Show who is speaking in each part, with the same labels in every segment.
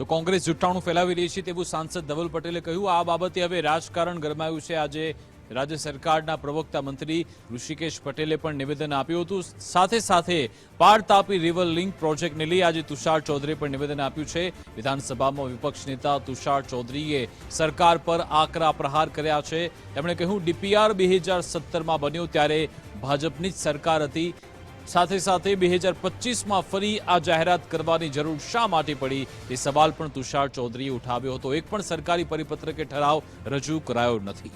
Speaker 1: તો કોંગ્રેસ જુઠ્ઠાણું ફેલાવી રહી છે તેવું સાંસદ ધવલ પટેલે કહ્યું. આ બાબતે હવે રાજકારણ ગરમાયું છે. આજે રાજ્ય સરકારના પ્રવક્તા મંત્રી ઋષિકેશ પટેલે પણ નિવેદન આપ્યું હતું. સાથે સાથે પાર તાપી રિવર લિંક પ્રોજેક્ટને લઈ આજે તુષાર ચૌધરીએ પણ નિવેદન આપ્યું છે. વિધાનસભામાં વિપક્ષ નેતા તુષાર ચૌધરીએ સરકાર પર આકરા પ્રહાર કર્યા છે. તેમણે કહ્યું, ડીપીઆર બે હજાર સત્તરમાં બન્યો ત્યારે ભાજપની જ સરકાર હતી. સાથે સાથે બે હજાર પચીસમાં ફરી આ જાહેરાત કરવાની જરૂર શા માટે પડી? તે સવાલ પણ તુષાર ચૌધરીએ ઉઠાવ્યો હતો. એક પણ સરકારી પરિપત્ર કે ઠરાવ રજૂ કરાયો નથી.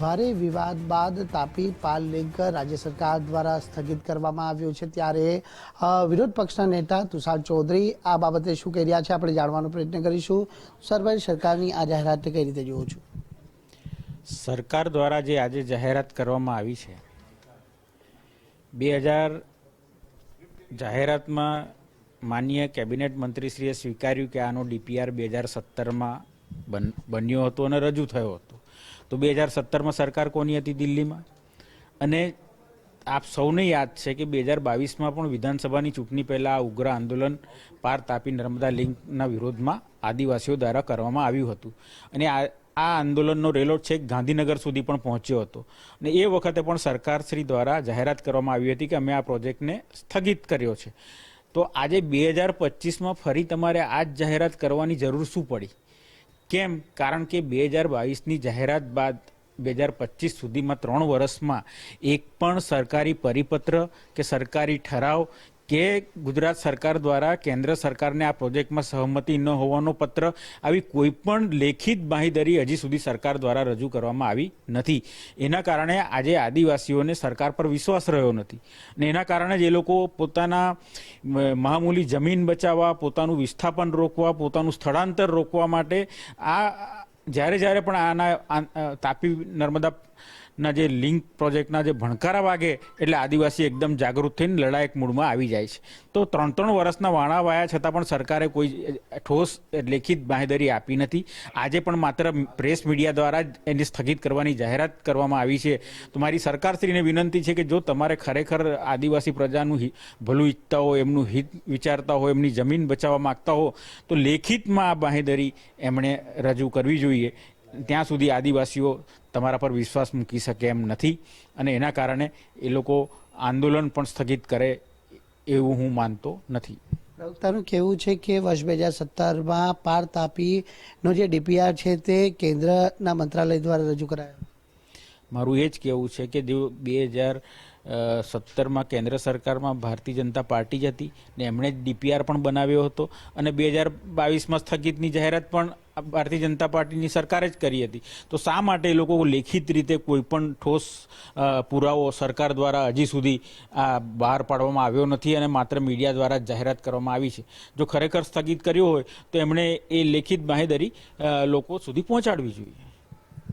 Speaker 2: ભારે વિવાદ બાદ તાપી પાલ લિંક રાજ્ય સરકાર દ્વારા સ્થગિત કરવામાં આવ્યું છે. ત્યારે વિરોધ પક્ષના નેતા તુષાર ચૌધરી આ બાબતે શું કહી રહ્યા છે? આપણે જાણવાનો પ્રયત્ન કરીશું. સરભાઈ સરકારની આ જાહેરાતને કઈ રીતે જોઉં છું?
Speaker 3: સરકાર દ્વારા જે આજે જાહેરાત કરવામાં આવી છે, બે હજાર જાહેરાતમાં માનનીય કેબિનેટ મંત્રીશ્રીએ સ્વીકાર્યું કે આનો ડીપીઆર બે હજાર સત્તરમાં બન, બન્યો હતો અને રજૂ થયો હતો. તો બે હજાર સત્તરમાં સરકાર કોની હતી દિલ્હીમાં? અને આપ સૌને યાદ છે કે બે હજાર બાવીસમાં પણ વિધાનસભાની ચૂંટણી પહેલાં આ ઉગ્ર આંદોલન પાર તાપી નર્મદા લિંકના વિરોધમાં આદિવાસીઓ દ્વારા કરવામાં આવ્યું હતું. અને આ આ આંદોલનનો રેલો છેક ગાંધીનગર સુધી પણ પહોંચ્યો હતો. અને એ વખતે પણ સરકારશ્રી દ્વારા જાહેરાત કરવામાં આવી હતી કે અમે આ પ્રોજેક્ટને સ્થગિત કર્યો છે. તો આજે બે હજાર પચીસમાં ફરી તમારે આ જ જાહેરાત કરવાની જરૂર શું પડી? કેમ? કારણ કે બે હજાર બાવીસની જાહેરાત બાદ બે હજાર પચીસ સુધીમાં ત્રણ વર્ષમાં એક પણ સરકારી પરિપત્ર કે સરકારી ઠરાવ કે ગુજરાત સરકાર દ્વારા કેન્દ્ર સરકારને આ પ્રોજેક્ટમાં સહમતિ ન હોવાનો પત્ર આવી કોઈ પણ લેખિત બાંહીધરી હજી સુધી સરકાર દ્વારા રજૂ કરવામાં આવી નથી. એના કારણે આજે આદિવાસીઓને સરકાર પર વિશ્વાસ રહ્યો નથી. અને એના કારણે જ એ લોકો પોતાના મહામૂલી જમીન બચાવવા, પોતાનું વિસ્થાપન રોકવા, પોતાનું સ્થળાંતર રોકવા માટે આ જ્યારે જ્યારે પણ આના તાપી નર્મદા ના જે લિંક પ્રોજેક્ટના જે ભણકારા વાગે એટલે આદિવાસી એકદમ જાગૃત થઈને લડાયક મૂડમાં આવી જાય છે. તો ત્રણ ત્રણ વર્ષના વાણા વાયા છતાં પણ સરકારે કોઈ ઠોસ લેખિત બાંહેધરી આપી નથી. આજે પણ માત્ર પ્રેસ મીડિયા દ્વારા જ એને સ્થગિત કરવાની જાહેરાત કરવામાં આવી છે. તો મારી સરકારશ્રીને વિનંતી છે કે જો તમારે ખરેખર આદિવાસી પ્રજાનું ભલું ઈચ્છતા હો, એમનું હિત વિચારતા હો, એમની જમીન બચાવવા માગતા હો, તો લેખિતમાં આ બાંહેધરી એમણે રજૂ કરવી જોઈએ. ત્યાં સુધી આદિવાસીઓ તમારા પર વિશ્વાસ મૂકી શકે એમ નથી. અને એના કારણે એ લોકો આંદોલન પણ સ્થગિત કરે એવું હું માનતો નથી.
Speaker 2: પ્રવક્તાનું કહેવું છે કે વર્ષ બે હજાર સત્તરમાં પાર તાપીનો જે ડીપીઆર છે તે કેન્દ્રના મંત્રાલય દ્વારા રજૂ કરાયો.
Speaker 3: મારું એ જ કહેવું છે કે જો બે હજાર સત્તરમાં કેન્દ્ર સરકારમાં ભારતીય જનતા પાર્ટી જ હતી ને એમણે જ ડીપીઆર પણ બનાવ્યો હતો. અને બે હજાર બાવીસમાં સ્થગિતની જાહેરાત પણ ભારતીય જનતા પાર્ટીની સરકારે જ કરી હતી. તો શા માટે એ લોકો લેખિત રીતે કોઈ પણ ઠોસ પુરાવો સરકાર દ્વારા હજી સુધી બહાર પાડવામાં આવ્યો નથી અને માત્ર મીડિયા દ્વારા જ જાહેરાત કરવામાં આવી છે. જો ખરેખર સ્થગિત કર્યો હોય તો એમણે એ લેખિત બાંહેધરી લોકો સુધી પહોંચાડવી જોઈએ.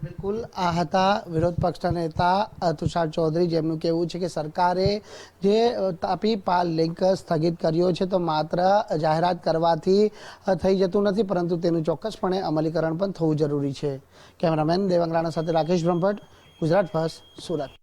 Speaker 2: બિલકુલ. આ હતા વિરોધ પક્ષના નેતા તુષાર ચૌધરી, જેમનું કહેવું છે કે સરકારે જે તાપી પાલ લિંક સ્થગિત કર્યો છે, તો માત્ર જાહેરાત કરવાથી થઈ જતું નથી, પરંતુ તેનું ચોક્કસપણે અમલીકરણ પણ થવું જરૂરી છે. કેમેરામેન દેવાંગરાણા સાથે રાકેશ બ્રહ્મભટ્ટ, ગુજરાત ફર્સ્ટ, સુરત.